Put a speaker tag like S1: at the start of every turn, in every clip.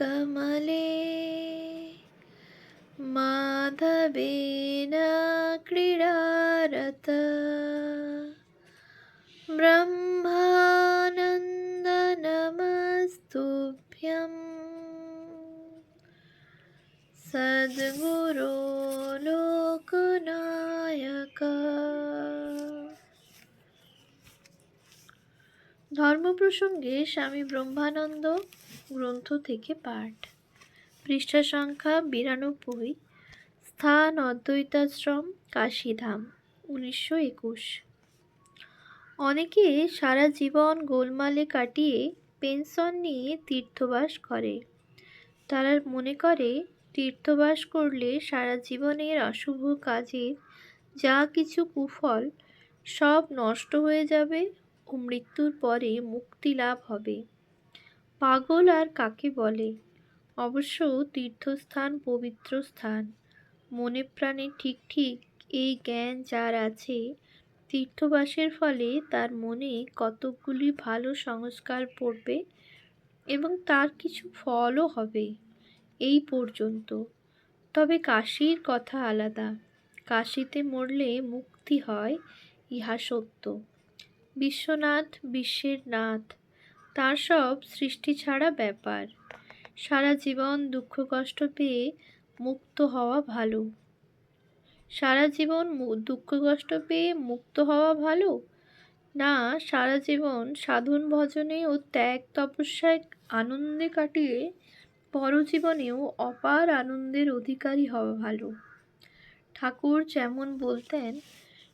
S1: कमले माधवेन क्रीडारत ब्रह्मानन्दनमस्तुभ्यं सद्गुरो লোকনায়ক ধর্ম প্রসঙ্গে স্বামী ব্রহ্মানন্দ গ্রন্থ থেকে পাঠ। পৃষ্ঠা সংখ্যা বিরানব্বই। স্থান অদ্বৈতাশ্রম কাশীধাম, উনিশশো একুশ। অনেকে সারা জীবন গোলমালে কাটিয়ে পেনশন নিয়ে তীর্থবাস করে। তারা মনে করে, তীর্থবাস করলে সারা জীবনের অশুভ কাজের যা কিছু কুফল, সব নষ্ট হয়ে যাবে ও মৃত্যুর পরে মুক্তি লাভ হবে। পাগল আর কাকে বলে? অবশ্য তীর্থস্থান পবিত্র স্থান। মনে প্রাণে ঠিক ঠিক এই জ্ঞান যার আছে, তীর্থবাসের ফলে তার মনে কতকগুলি ভালো সংস্কার পড়বে এবং তার কিছু ফলও হবে এই পর্যন্ত। তবে কাশীর কথা আলাদা। কাশিতে মরলে মুক্তি হয় ইহা সত্য। বিশ্বনাথ, বিশ্বের নাথ তার সব সৃষ্টি ছাড়া ব্যাপার। সারা জীবন দুঃখ কষ্ট পেয়ে মুক্ত হওয়া ভালো। সারা জীবন দুঃখ কষ্ট পেয়ে মুক্ত হওয়া ভালো? না, সারা জীবন সাধন ভজনে ও ত্যাগ তপস্যায় আনন্দে কাটিয়ে পরজীবনেও অপার আনন্দের অধিকারী হওয়া ভালো। ঠাকুর যেমন বলতেন,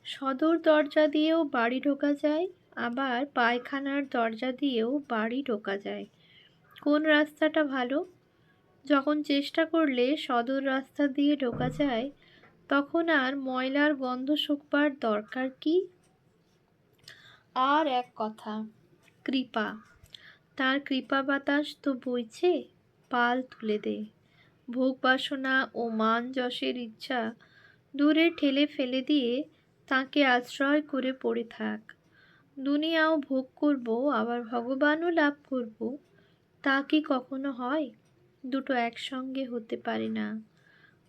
S1: সদর দরজা দিয়েও বাড়ি ঢোকা যায় আবার পায়খানার দরজা দিয়েও বাড়ি ঢোকা যায়। কোন রাস্তাটা ভালো? যখন চেষ্টা করলে সদর রাস্তা দিয়ে ঢোকা যায়, তখন আর ময়লার গন্ধ শুকবার দরকার কি? আর এক কথা, কৃপা। তার কৃপা বাতাস তো বইছে, পাল তুলে দে। ভোগ বাসনা ও মান যশের ইচ্ছা দূরে ঠেলে ফেলে দিয়ে তাকে আশ্রয় করে পড়ে থাক। দুনিয়াও ভোগ করব, আবার ভগবানও লাভ করব, তা কি কখনো হয়? দুটো একসঙ্গে হতে পারে না।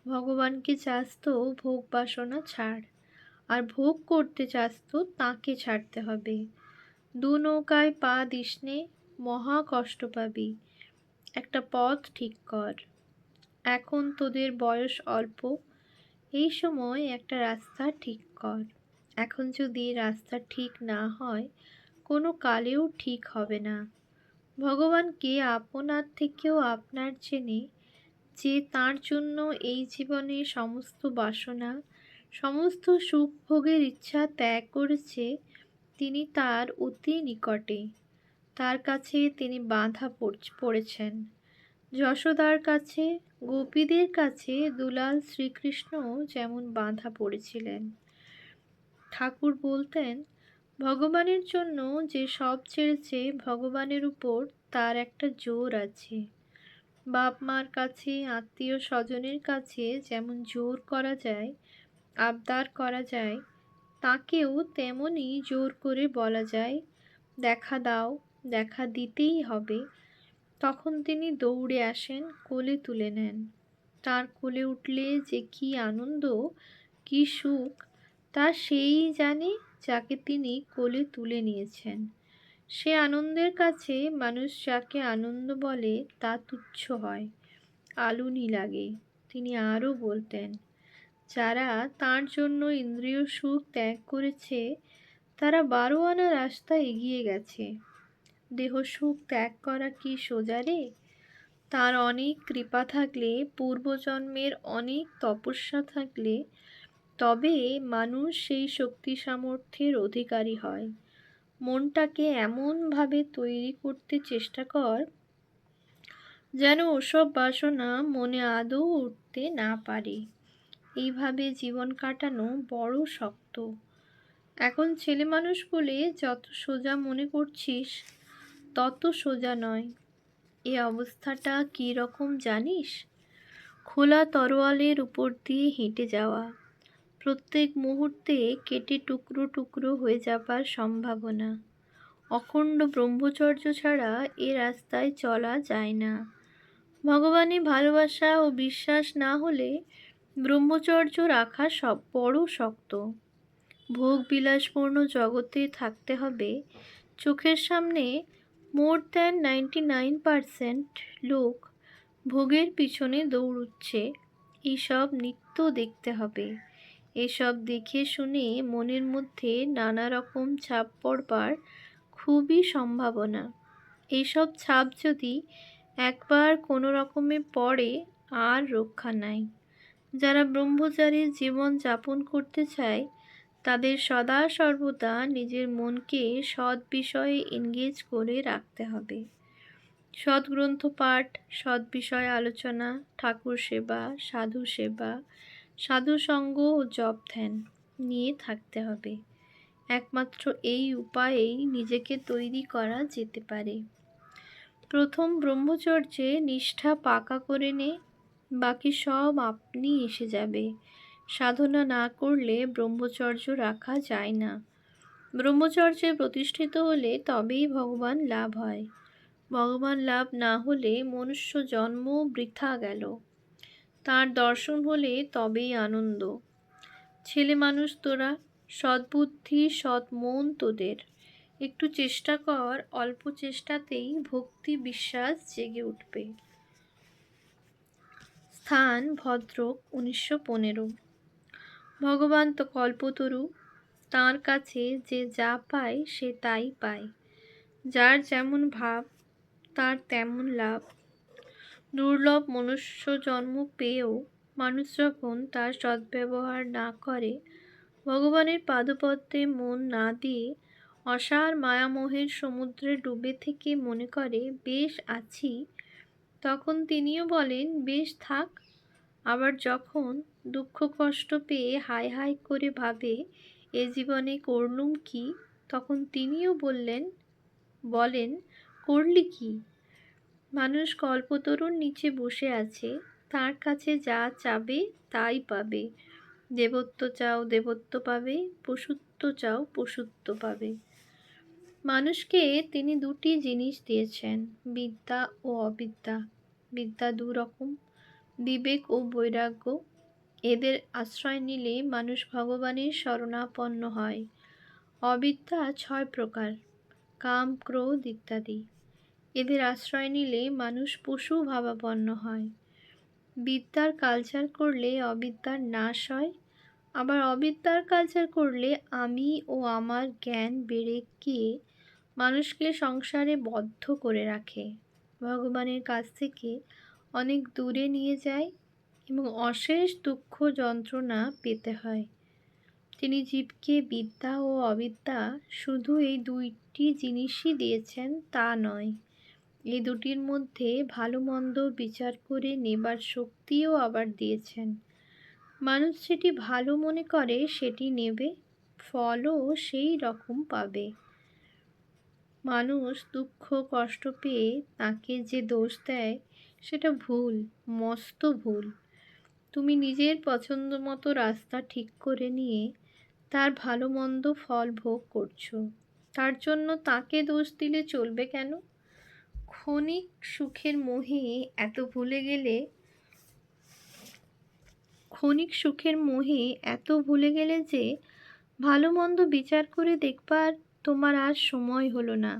S1: ভগবানকে চাস তো ভোগ বাসনা ছাড়, আর ভোগ করতে চাস তো তাঁকে ছাড়তে হবে। দু নৌকায় পা দিসনে মহা কষ্ট পাবি। একটা পথ ঠিক কর। এখন তোদের বয়স অল্প, এই সময় একটা রাস্তা ঠিক কর। এখন যদি রাস্তা ঠিক না হয়, কোনো কালেও ঠিক হবে না। ভগবানকে আপনার থেকেও আপনার চেনে যে তার জন্য এই জীবনে সমস্ত বাসনা, সমস্ত সুখ ভোগের ইচ্ছা ত্যাগ করেছে তিনি তার অতি নিকটে। তার কাছে তিনি বাধা পড়েছেন। যশোদার কাছে, গোপীদের কাছে দুলাল শ্রীকৃষ্ণ যেমন বাঁধা পড়েছিলেন। ঠাকুর বলতেন, ভগবানের জন্য যে সব ছেড়েছে ভগবানের উপর, তার একটা জোর আছে। বাপ মার কাছে, আত্মীয় স্বজনের কাছে যেমন জোর করা যায়, আবদার করা যায়, তাকেও তেমনই জোর করে বলা যায়, দেখা দাও, দেখা দিতেই হবে। তখন তিনি দৌড়ে আসেন, কোলে তুলে নেন। তার কোলে উঠলে যে কি আনন্দ, কি সুখ তা সেই জানে যাকে তিনি কোলে তুলে নিয়েছেন। সে আনন্দের কাছে মানুষ যাকে আনন্দ বলে তা তুচ্ছ হয়, আলুনি লাগে। তিনি আরও বলতেন, যারা তার জন্য ইন্দ্রিয় সুখ ত্যাগ করেছে, তারা বারো আনা রাস্তা এগিয়ে গেছে। দেহ সুখ ত্যাগ করা কি সোজা রে? তার অনেক কৃপা থাকলে, পূর্বজন্মের অনেক তপস্যা থাকলে তবে মানুষ সেই শক্তি সামর্থ্যের অধিকারী হয়। মনটাকে এমনভাবে তৈরি করতে চেষ্টা কর যেন ওসব বাসনা মনে আদৌ উঠতে না পারে। এইভাবে জীবন কাটানো বড় শক্ত। এখন ছেলে মানুষ বলে যত সোজা মনে করছিস, তত সোজা নয়। এ অবস্থাটা কী রকম জানিস? খোলা তরোয়ালের উপর দিয়ে হেঁটে যাওয়া। প্রত্যেক মুহূর্তে কেটে টুকরো টুকরো হয়ে যাবার সম্ভাবনা। অখণ্ড ব্রহ্মচর্য ছাড়া এ রাস্তায় চলা যায় না। ভগবানে ভালোবাসা ও বিশ্বাস না হলে ব্রহ্মচর্য রাখা সব বড় শক্ত। ভোগ বিলাসপূর্ণ জগতে থাকতে হবে। চোখের সামনে more than ninety nine percent লোক ভোগের পিছনে দৌড়ুচ্ছে। এইসব নিত্য দেখতে হবে। এসব দেখে শুনে মনের মধ্যে নানা রকম ছাপ পড়বার খুবই সম্ভাবনা। এইসব ছাপ যদি একবার কোনো রকমে পড়ে, আর রক্ষা নাই। যারা ব্রহ্মচারীর জীবন যাপন করতে চায়, তাদের সদা সর্বদা নিজের মনকে সৎ বিষয়ে এনগেজ করে রাখতে হবে। সৎ গ্রন্থ পাঠ সৎ বিষয় আলোচনা, ঠাকুর সেবা, সাধু সেবা সাধু সঙ্গ ও জপ ধ্যান নিয়ে থাকতে হবে। একমাত্র এই উপায়েই নিজেকে তৈরি করা যেতে পারে। প্রথম ব্রহ্মচর্যে নিষ্ঠা পাকা করে নে, বাকি সব আপনি এসে যাবে। সাধনা না করলে ব্রহ্মচর্য রাখা যায় না। ব্রহ্মচর্যে প্রতিষ্ঠিত হলে তবেই ভগবান লাভ হয়। ভগবান লাভ না হলে মনুষ্য জন্ম বৃথা গেল। তার দর্শন হলে তবেই আনন্দ। ছেলে মানুষ তোরা, সদ্বুদ্ধি, সৎ মন তোদের। একটু চেষ্টা কর, অল্প চেষ্টাতেই ভক্তি বিশ্বাস জেগে উঠবে। স্থান ভদ্রক উনিশশো পনেরো। ভগবান তো কল্পতরু, তাঁর কাছে যে যা পায় সে তাই পায়। যার যেমন ভাব, তার তেমন লাভ। দুর্লভ মনুষ্য জন্ম পেয়েও মানুষ যখন তার সদ্ব্যবহার না করে, ভগবানের পাদপদ্মে মন না দিয়ে অসার মায়ামোহের সমুদ্রে ডুবে থেকে মনে করে, বেশ আছি। তখন তিনিও বলেন, বেশ থাক। আবার যখন দুঃখ কষ্ট পেয়ে হাই হাই করে ভাবে, এ জীবনে করলুম কি? তখন তিনিও বললেন, বলেন, করলি কি? মানুষ কল্পতরুর নিচে বসে আছে। তার কাছে যা চাবে, তাই পাবে। দেবত্ব চাও, দেবত্ব পাবে, পশুত্ব চাও, পশুত্ব পাবে। মানুষকে তিনি দুটি জিনিস দিয়েছেন, বিদ্যা ও অবিদ্যা। বিদ্যা দু রকম বিবেক ও বৈরাগ্য। এদের আশ্রয় নিলে মানুষ ভগবানের শরণাপন্ন হয়। অবিদ্যা ছয় প্রকার, কাম, ক্রোধ ইত্যাদি। এদের আশ্রয় নিলে মানুষ পশু ভাবাপন্ন হয়। বিদ্যার কালচার করলে অবিদ্যার নাশ হয়। আবার অবিদ্যার কালচার করলে আমি ও আমার জ্ঞান বেড়ে গিয়ে মানুষকে সংসারে বদ্ধ করে রাখে। ভগবানের কাছ থেকে অনেক দূরে নিয়ে যায় এবং অশেষ দুঃখ যন্ত্রণা পেতে হয়। তিনি জীবকে বিদ্যা ও অবিদ্যা শুধু এই দুইটি জিনিসই দিয়েছেন তা নয়। এই দুটির মধ্যে ভালো মন্দ বিচার করে নেবার শক্তিও আবার দিয়েছেন। মানুষ যেটি ভালো মনে করে, সেটি নেবে, ফলও সেই রকম পাবে। মানুষ দুঃখ, কষ্ট পেয়ে তাকে যে দোষ দেয়, সেটা ভুল, মস্ত ভুল। তুমি নিজের পছন্দ মতো রাস্তা ঠিক করে নিয়ে তার ভালো মন্দ ফল ভোগ করছ। তার জন্য তাকে দোষ দিলে চলবে কেন? ক্ষণিক সুখের মোহে এত ভুলে গেলে, ক্ষণিক সুখের মোহে এত ভুলে গেলে যে, ভালো মন্দ বিচার করে দেখবার তোমার আর সময় হলো না।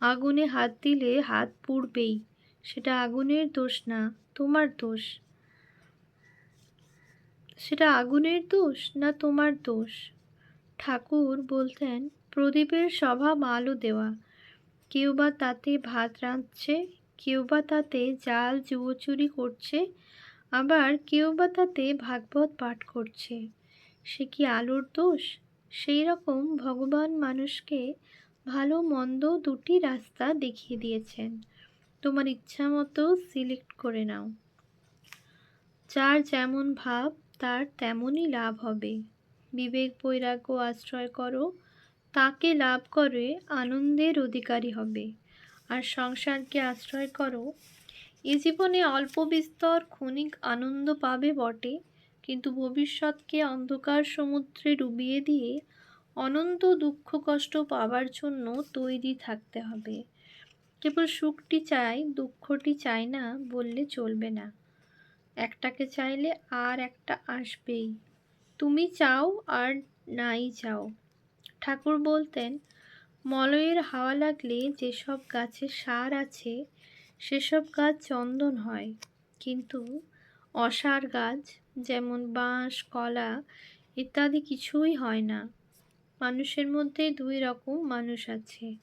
S1: আগুনে হাত দিলে হাত পুড়বেই, সেটা আগুনের দোষ না, তোমার দোষ। সেটা আগুনের দোষ না তোমার দোষ? ঠাকুর বলতেন, প্রদীপের স্বভাব আলো দেওয়া কেউ বা তাতে ভাত রাঁধছে কেউ বা তাতে জাল জুয়োচুরি করছে, আবার কেউ বা তাতে ভাগবত পাঠ করছে। সে কি আলোর দোষ? সেই রকম ভগবান মানুষকে ভালো মন্দ দুটি রাস্তা দেখিয়ে দিয়েছেন। তোমার ইচ্ছা মতো সিলেক্ট করে নাও। যার যেমন ভাব, তার তেমনই লাভ হবে। বিবেক, বৈরাগ্য আশ্রয় করো। তাকে লাভ করে আনন্দের অধিকারী হবে। আর সংসারকে আশ্রয় করো। এ জীবনে অল্প বিস্তর ক্ষণিক আনন্দ পাবে বটে, কিন্তু ভবিষ্যৎকে অন্ধকার সমুদ্রে ডুবিয়ে দিয়ে অনন্ত দুঃখ কষ্ট পাবার জন্য তৈরি থাকতে হবে। কেবল সুখটি চাই, দুঃখটি চাই না বললে চলবে না। একটাকে চাইলে আর একটা আসবেই। তুমি চাও আর নাই চাও। ঠাকুর বলতেন, মলয়ের হাওয়া লাগলে যেসব গাছে সার আছে, সেসব গাছ চন্দন হয়। কিন্তু অসার গাছ, যেমন বাঁশ, কলা ইত্যাদি কিছুই হয় না। মানুষের মধ্যে দুই রকম মানুষ আছে।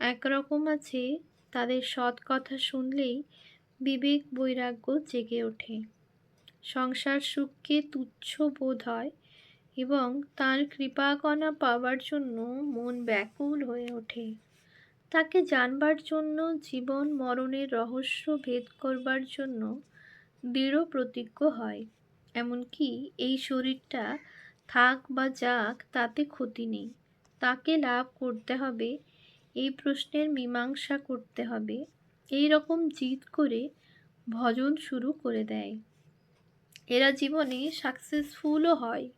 S1: এক রকম আছে তাদের সৎ কথা শুনলেই বিবেক বৈরাগ্য জেগে ওঠে। সংসার সুখকে তুচ্ছ বোধ হয় এবং তার কৃপাকণা পাওয়ার জন্য মন ব্যাকুল হয়ে ওঠে। তাকে জানবার জন্য, জীবন মরণের রহস্য ভেদ করবার জন্য দৃঢ় প্রতিজ্ঞ হয়। এমনকি এই শরীরটা থাক বা যাক, তাতে ক্ষতি নেই। তাকে লাভ করতে হবে, এই প্রশ্নের মীমাংসা করতে হবে। এই রকম জিদ করে ভজন শুরু করে দেয়। এরা জীবনে সাকসেসফুলও হয়।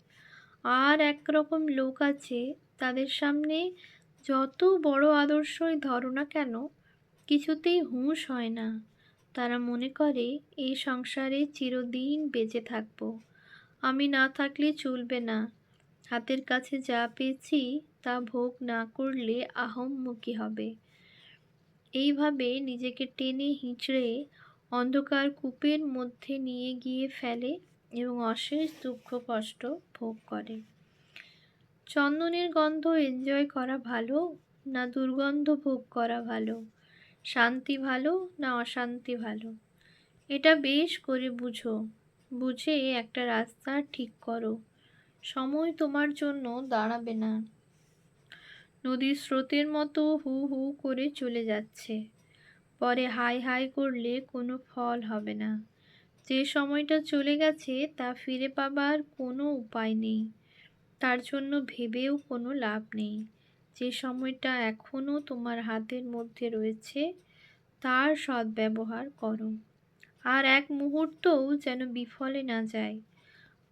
S1: আর একরকম লোক আছে, তাদের সামনে যত বড় আদর্শই ধরো না কেন, কিছুতেই হুঁশ হয় না। তারা মনে করে এই সংসারে চিরদিন বেঁচে থাকব। আমি না থাকলে চলবে না। হাতের কাছে যা পেয়েছি, তা ভোগ না করলে আহম্মুখী হবে। এইভাবে নিজেকে টেনে হিঁচড়ে অন্ধকার কূপের মধ্যে নিয়ে গিয়ে ফেলে এবং অশেষ দুঃখ, কষ্ট ভোগ করে। চন্দনের গন্ধ এনজয় করা ভালো না দুর্গন্ধ ভোগ করা ভালো? শান্তি ভালো না অশান্তি ভালো? এটা বেশ করে বুঝো। বুঝে একটা রাস্তা ঠিক করো। সময় তোমার জন্য দাঁড়াবে না। নদীর স্রোতের মতো হু হু করে চলে যাচ্ছে। পরে হাই হাই করলে কোনো ফল হবে না। যে সময়টা চলে গেছে তা ফিরে পাবার কোনো উপায় নেই। তার জন্য ভেবেও কোনো লাভ নেই। যে সময়টা এখনও তোমার হাতের মধ্যে রয়েছে, তার সদ্ব্যবহার করো। আর এক মুহূর্তও যেন বিফলে না যায়।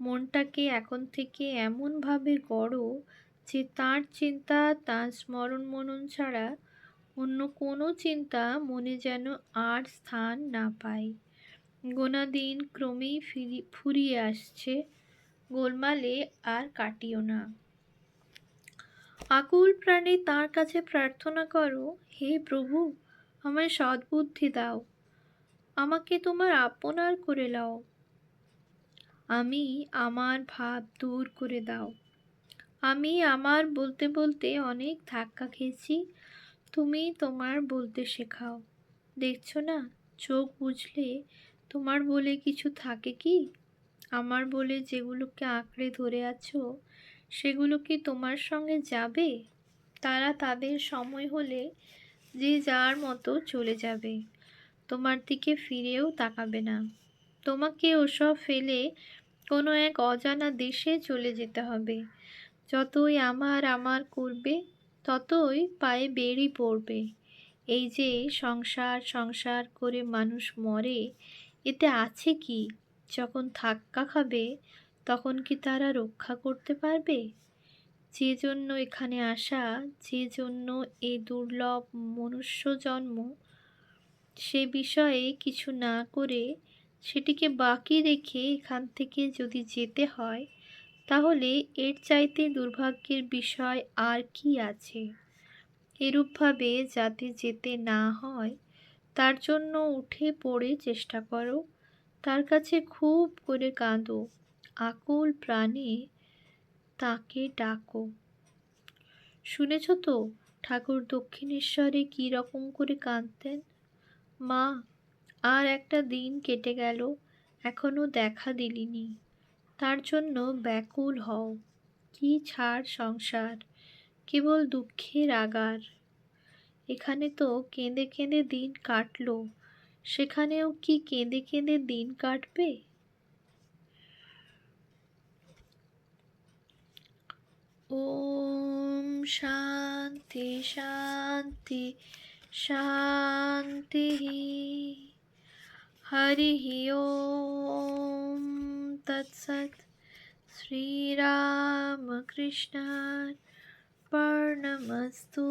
S1: মনটাকে এখন থেকে এমনভাবে গড়ো যে তার চিন্তা, তার স্মরণ মনন ছাড়া অন্য কোনো চিন্তা মনে যেন আর স্থান না পায়। গোনা দিন ক্রমেই ফিরি, ফুরিয়ে আসছে। গোলমালে আর কাটিও না। আকুল প্রাণে তার কাছে প্রার্থনা করো, হে প্রভু, আমায় সদ্বুদ্ধি দাও। আমাকে তোমার আপনার করে লাও। আমি আমার ভাব দূর করে দাও। আমি আমার বলতে বলতে অনেক ধাক্কা খেয়েছি। তুমি তোমার বলতে শেখাও। দেখছ না? চোখ বুঝলে তোমার বলে কিছু থাকে কি? আমার বলে যেগুলোকে আঁকড়ে ধরে আছো, সেগুলো কি তোমার সঙ্গে যাবে? তারা তাদের সময় হলে যে যার মতো চলে যাবে। তোমার দিকে ফিরেও তাকাবে না। তোমাকে ওসব ফেলে কোনো এক অজানা দেশে চলে যেতে হবে। যতই আমার আমার করবে, ততই পায়ে বেড়ি পড়বে। এই যে সংসার সংসার করে মানুষ মরে এতে আছে কি? যখন ধাক্কা খাবে, তখন কি তারা রক্ষা করতে পারবে? যে জন্য এখানে আসা, যে জন্য এই দুর্লভ মনুষ্য জন্ম, সে বিষয়ে কিছু না করে সেটিকে বাকি রেখে এখান থেকে যদি যেতে হয়, তাহলে এর চাইতে দুর্ভাগ্যের বিষয় আর কি আছে? এরূপভাবে যাতে যেতে না হয় তার জন্য উঠে পড়ে চেষ্টা করো। তার কাছে খুব করে কাঁদো। আকুল প্রাণে তাকে ডাকো। শুনেছ তো ঠাকুর দক্ষিণেশ্বরে কী রকম করে কাঁদতেন? মা, আর একটা দিন কেটে গেল এখনও দেখা দিলিনি। তার জন্য ব্যাকুল হও। কি ছাড় সংসার, কেবল দুঃখের আগার। এখানে তো কেঁদে কেঁদে দিন কাটলো। সেখানেও কি কেঁদে কেঁদে দিন কাটবে? ওম শান্তি শান্তি শান্তি। হরি ওম। তৎসৎ শ্রীরামকৃষ্ণ अर्पणमस्तु